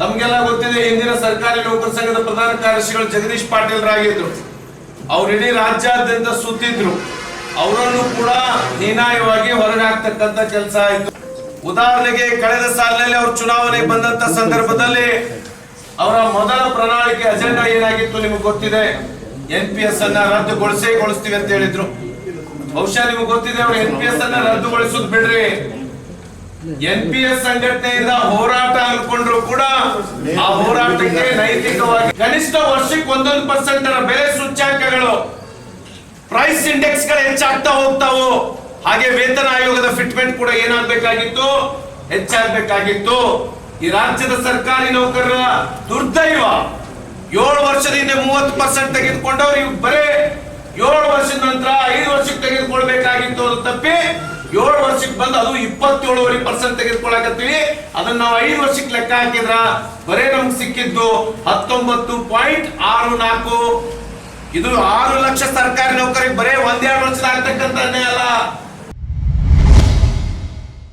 ತಮ್ಗೆಲ್ಲ ಗೊತ್ತಿದೆ, ಹಿಂದಿನ ಸರ್ಕಾರಿ ನೌಕರ ಸಂಘದ ಪ್ರಧಾನ ಕಾರ್ಯದರ್ಶಿಗಳು ಜಗದೀಶ್ ಪಾಟೀಲ್ ರಾಗಿದ್ರು. ಅವ್ರು ಇಡೀ ರಾಜ್ಯಾದ್ಯಂತ ಸುತ್ತಿದ್ರು. ಅವರನ್ನು ಕೂಡ ಹೀನಾಯವಾಗಿ ಹೊರಗೆ ಹಾಕ್ತಕ್ಕಂತ ಕೆಲಸ ಆಯ್ತು. ಉದಾಹರಣೆಗೆ, ಕಳೆದ ಸಾಲಿನಲ್ಲಿ ಅವ್ರು ಚುನಾವಣೆಗೆ ಬಂದಂತ ಸಂದರ್ಭದಲ್ಲಿ ಅವರ ಮೊದಲ ಪ್ರಣಾಳಿಕೆ ಅಜೆಂಡಾ ಏನಾಗಿತ್ತು ನಿಮಗೆ ಗೊತ್ತಿದೆ? ಎನ್ ಪಿ ಎಸ್ ಅನ್ನ ರದ್ದುಗೊಳಿಸೇ ಗೊಳಿಸ್ತೀವಿ ಅಂತ ಹೇಳಿದ್ರು. ಬಹುಶಃ ನಿಮಗೆ ಗೊತ್ತಿದೆ, ಅವರು ಎನ್ ಪಿ ಎಸ್ ಅನ್ನ ರದ್ದುಗೊಳಿಸೋದು ಬಿಡ್ರಿ. ಎನ್ ಪಿ ಎಸ್ ಸಂಘಟನೆಯಿಂದ ಹೋರಾಟ ಅನ್ಕೊಂಡ್ರು ಕೂಡ ಆ ಹೋರಾಟಕ್ಕೆ ನೈತಿಕವಾಗಿ ಕನಿಷ್ಠ ವರ್ಷಕ್ಕೆ ಒಂದೊಂದು ಪರ್ಸೆಂಟ್ ಬೆಲೆ ಸೂಚ್ಯಾಂಕಗಳು ಪ್ರೈಸ್ ಇಂಡೆಕ್ಸ್ಗಳು ಹೆಚ್ಚಾಗ್ತಾ ಹೋಗ್ತಾವು. ಹಾಗೆ ವೇತನ ಆಯೋಗದ ಫಿಟ್ಮೆಂಟ್ ಕೂಡ ಏನಾಗಬೇಕಾಗಿತ್ತು? ಹೆಚ್ಚಾಗಬೇಕಾಗಿತ್ತು. ಈ ರಾಜ್ಯದ ಸರ್ಕಾರಿ ನೌಕರರ ದುರ್ದೈವ ಏಳು ವರ್ಷದಿಂದ ಮೂವತ್ತು ಪರ್ಸೆಂಟ್ ತೆಗೆದುಕೊಂಡವ್ರು ಇವ್ ಬರೇ ಏಳು ವರ್ಷದ ನಂತರ ಐದು ವರ್ಷಕ್ಕೆ ತೆಗೆದುಕೊಳ್ಬೇಕಾಗಿತ್ತು ಅದು ತಪ್ಪಿ ಏಳು ವರ್ಷಕ್ಕೆ ಬಂದು ಅದು ಇಪ್ಪತ್ತೇಳುವರೆ ಪರ್ಸೆಂಟ್ ತೆಗೆದುಕೊಳ್ಳಕತ್ತೀವಿ ಅದನ್ನ ನಾವು ಐದು ವರ್ಷಕ್ಕೆ ಲೆಕ್ಕ ಹಾಕಿದ್ರ ಬರೇ ನಮ್ಗೆ ಸಿಕ್ಕಿದ್ದು ಹತ್ತೊಂಬತ್ತು ಪಾಯಿಂಟ್ ಆರು ನಾಲ್ಕು. ಇದು ಆರು ಲಕ್ಷ ಸರ್ಕಾರಿ ನೌಕರಿಗೆ ಬರೇ